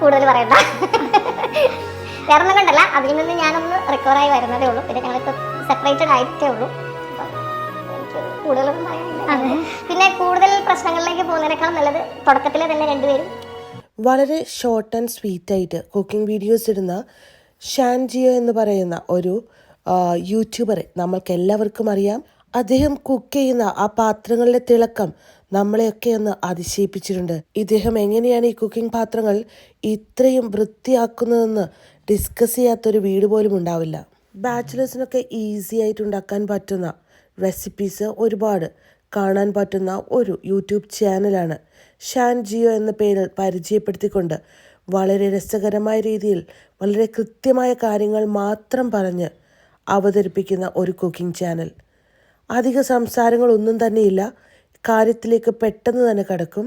കൂടുതൽ പറയണ്ട. വേറെ ഒന്നും കൊണ്ടല്ല. അതിൽ നിന്ന് ഞാനൊന്ന് റിക്കവറായി വരുന്നതേ ഉള്ളൂ. പിന്നെ ഞങ്ങളിപ്പോൾ സെപ്പറേറ്റഡ് ആയിട്ടേ ഉള്ളൂ. കൂടുതലൊന്നും പറയാനില്ല. പിന്നെ കൂടുതൽ പ്രശ്നങ്ങളിലേക്ക് പോകുന്നതിനേക്കാൾ നല്ലത് തുടക്കത്തിലെ തന്നെ രണ്ടുപേരും. വളരെ ഷോർട്ട് ആൻഡ് സ്വീറ്റ് ആയിട്ട് കുക്കിംഗ് വീഡിയോസ് ഇടുന്ന ഷാൻജിയ എന്ന് പറയുന്ന ഒരു യൂട്യൂബറെ നമ്മൾക്ക് എല്ലാവർക്കും അറിയാം. അദ്ദേഹം കുക്ക് ചെയ്യുന്ന ആ പാത്രങ്ങളിലെ തിളക്കം നമ്മളെയൊക്കെ ഒന്ന് അതിശയിപ്പിച്ചിട്ടുണ്ട്. ഇദ്ദേഹം എങ്ങനെയാണ് ഈ കുക്കിംഗ് പാത്രങ്ങൾ ഇത്രയും വൃത്തിയാക്കുന്നതെന്ന് ഡിസ്കസ് ചെയ്യാത്തൊരു വീട് പോലും ഉണ്ടാവില്ല. ബാച്ചിലേഴ്സിനൊക്കെ ഈസി ആയിട്ട് ഉണ്ടാക്കാൻ പറ്റുന്ന റെസിപ്പീസ് ഒരുപാട് കാണാൻ പറ്റുന്ന ഒരു യൂട്യൂബ് ചാനലാണ് ഷാൻ ജിയോ എന്ന പേരിൽ പരിചയപ്പെടുത്തിക്കൊണ്ട് വളരെ രസകരമായ രീതിയിൽ വളരെ കൃത്യമായ കാര്യങ്ങൾ മാത്രം പറഞ്ഞ് അവതരിപ്പിക്കുന്ന ഒരു കുക്കിംഗ് ചാനൽ അധിക സംസാരങ്ങളൊന്നും തന്നെയില്ല. കാര്യത്തിലേക്ക് പെട്ടെന്ന് തന്നെ കടക്കും.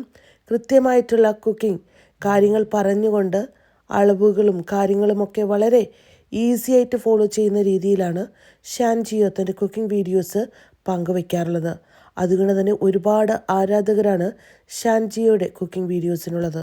കൃത്യമായിട്ടുള്ള കുക്കിംഗ് കാര്യങ്ങൾ പറഞ്ഞുകൊണ്ട് അളവുകളും കാര്യങ്ങളുമൊക്കെ വളരെ ഈസി ആയിട്ട് ഫോളോ ചെയ്യുന്ന രീതിയിലാണ് ഷാൻ ജിയോ തന്റെ കുക്കിംഗ് വീഡിയോസ് പങ്കുവയ്ക്കാറുള്ളത് അതുകൊണ്ട് തന്നെ ഒരുപാട് ആരാധകരാണ് ഷാൻ ജിയോയുടെ കുക്കിംഗ് വീഡിയോസിനുള്ളത്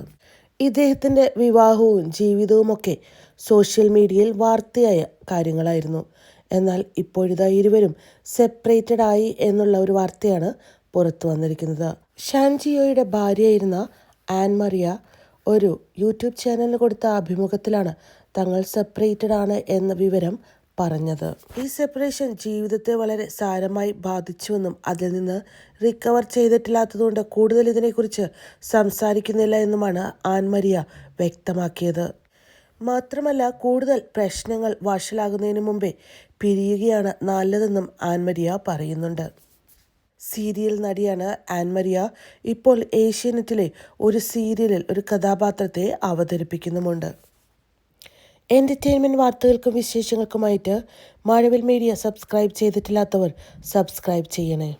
ഇദ്ദേഹത്തിന്റെ വിവാഹവും ജീവിതവുമൊക്കെ സോഷ്യൽ മീഡിയയിൽ വാർത്തയായ കാര്യങ്ങളായിരുന്നു. എന്നാൽ ഇപ്പോഴിതാ ഇരുവരും സെപ്പറേറ്റഡ് ആയി എന്നുള്ള ഒരു വാർത്തയാണ് പുറത്തു വന്നിരിക്കുന്നത്. ഷാൻജിയോയുടെ ഭാര്യയായിരുന്ന ആൻ മറിയ ഒരു യൂട്യൂബ് ചാനലിന് കൊടുത്ത അഭിമുഖത്തിലാണ് തങ്ങൾ സെപ്പറേറ്റഡ് ആണ് എന്ന വിവരം പറഞ്ഞത്. ഈ സെപ്പറേഷൻ ജീവിതത്തെ വളരെ സാരമായി ബാധിച്ചുവെന്നും അതിൽ നിന്ന് റിക്കവർ ചെയ്തിട്ടില്ലാത്തതുകൊണ്ട് കൂടുതൽ ഇതിനെക്കുറിച്ച് സംസാരിക്കുന്നില്ല എന്നുമാണ് ആൻമരിയ വ്യക്തമാക്കിയത്. മാത്രമല്ല കൂടുതൽ പ്രശ്നങ്ങൾ വഷളാകുന്നതിന് മുമ്പേ പിരിയുകയാണ് നല്ലതെന്നും ആൻമരിയ പറയുന്നുണ്ട്. സീരിയൽ നടിയാണ് ആൻമരിയ ഇപ്പോൾ ഏഷ്യാനെറ്റിലെ ഒരു സീരിയലിൽ ഒരു കഥാപാത്രത്തെ അവതരിപ്പിക്കുന്നുമുണ്ട്. എന്റർടൈൻമെന്റ് വാർത്തകൾക്കും വിശേഷങ്ങൾക്കുമായിട്ട് മഴവിൽ മീഡിയ സബ്സ്ക്രൈബ് ചെയ്തിട്ടില്ലാത്തവർ സബ്സ്ക്രൈബ് ചെയ്യണേ.